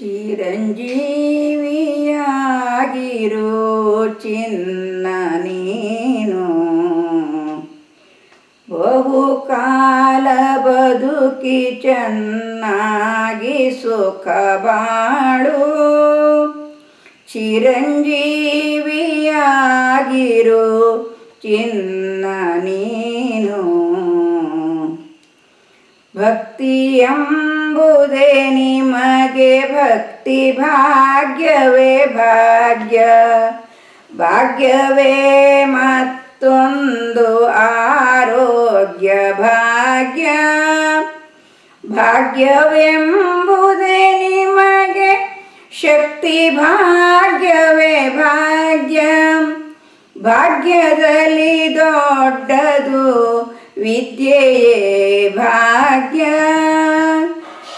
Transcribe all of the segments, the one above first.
ಚಿರಂಜೀವಿಯಾಗಿರೋ ಚಿನ್ನ ನೀನು. ಬಹುಕಾಲ ಬದುಕಿ ಚೆನ್ನಾಗಿ ಸುಖ ಬಾಳು. ಚಿರಂಜೀವಿಯಾಗಿರೋ ಚಿನ್ನ ನೀನು. ಭಕ್ತಿ ಎಂಬುದೇ ನಿಮಗೆ ಭಕ್ತಿ ಭಾಗ್ಯವೇ ಭಾಗ್ಯ. ಭಾಗ್ಯವೇ ಮತ್ತೊಂದು ಆರೋಗ್ಯ ಭಾಗ್ಯ. ಭಾಗ್ಯವೆಂಬುದೇ ನಿಮಗೆ ಶಕ್ತಿ ಭಾಗ್ಯವೇ ಭಾಗ್ಯ. ಭಾಗ್ಯದಲ್ಲಿ ದೊಡ್ಡದು ವಿದ್ಯೆಯೇ ಭಾಗ್ಯ.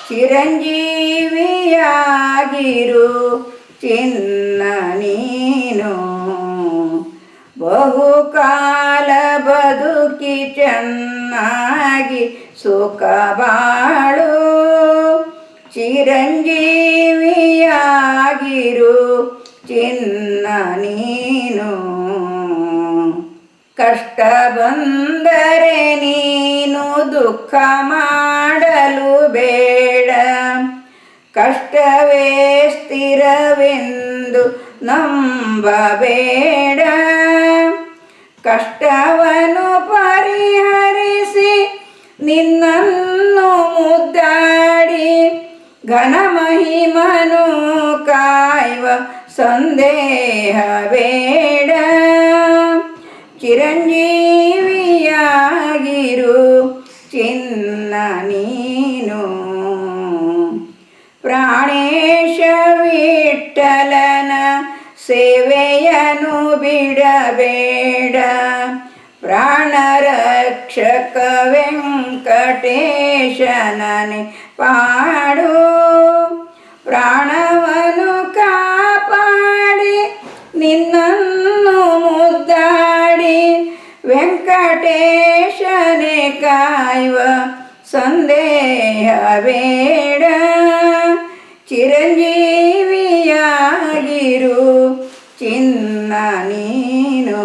ಚಿರಂಜೀವಿಯಾಗಿರು ಚಿನ್ನ ನೀನು. ಬಹುಕಾಲ ಬದುಕಿ ಚೆನ್ನಾಗಿ ಸುಖ ಬಾಳು. ಚಿರಂಜೀವಿಯಾಗಿರು ಚಿನ್ನ ನೀನು. ಕಷ್ಟ ಬಂದರೆ ದುಃಖ ಮಾಡಲು ಬೇಡ ಕಷ್ಟವೇ ಸ್ಥಿರವೆಂದು ನಂಬಬೇಡ ಕಷ್ಟವನ್ನು ಪರಿಹರಿಸಿ ನಿನ್ನನ್ನು ಮುದ್ದಾಡಿ ಘನ ಮಹಿಮನು ಕಾಯುವ ಸಂದೇಹ ಬೇಡ ಚಿರಂಜೀವಿಯಾಗಿರು ಚಿನ್ನ ನೀನು ಪ್ರಾಣೇಶ ವಿಠಲನ ಸೇವೆಯನು ಬಿಡಬೇಡ ಪ್ರಾಣರಕ್ಷಕ ವೆಂಕಟೇಶನನೆ ಪಾಡು ಪ್ರಾಣವನು ಕಾಪಾಡಿ ನಿನ್ನನ್ನು ಮುದ್ದಾಡಿ ವೆಂಕಟೇಶನೆ ಕಾಯುವ ಸಂದೇಹ ಬೇಡ ಚಿರಂಜೀವಿಯಾಗಿರು ಚಿನ್ನ ನೀನು.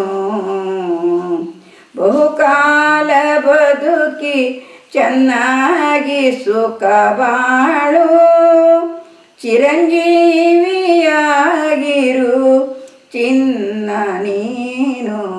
ಬಹುಕಾಲ ಬದುಕಿ ಚೆನ್ನಾಗಿ ಸುಖ ಬಾಳು. ಚಿರಂಜೀವಿಯಾಗಿರು ಚಿನ್ನ ನೀನು.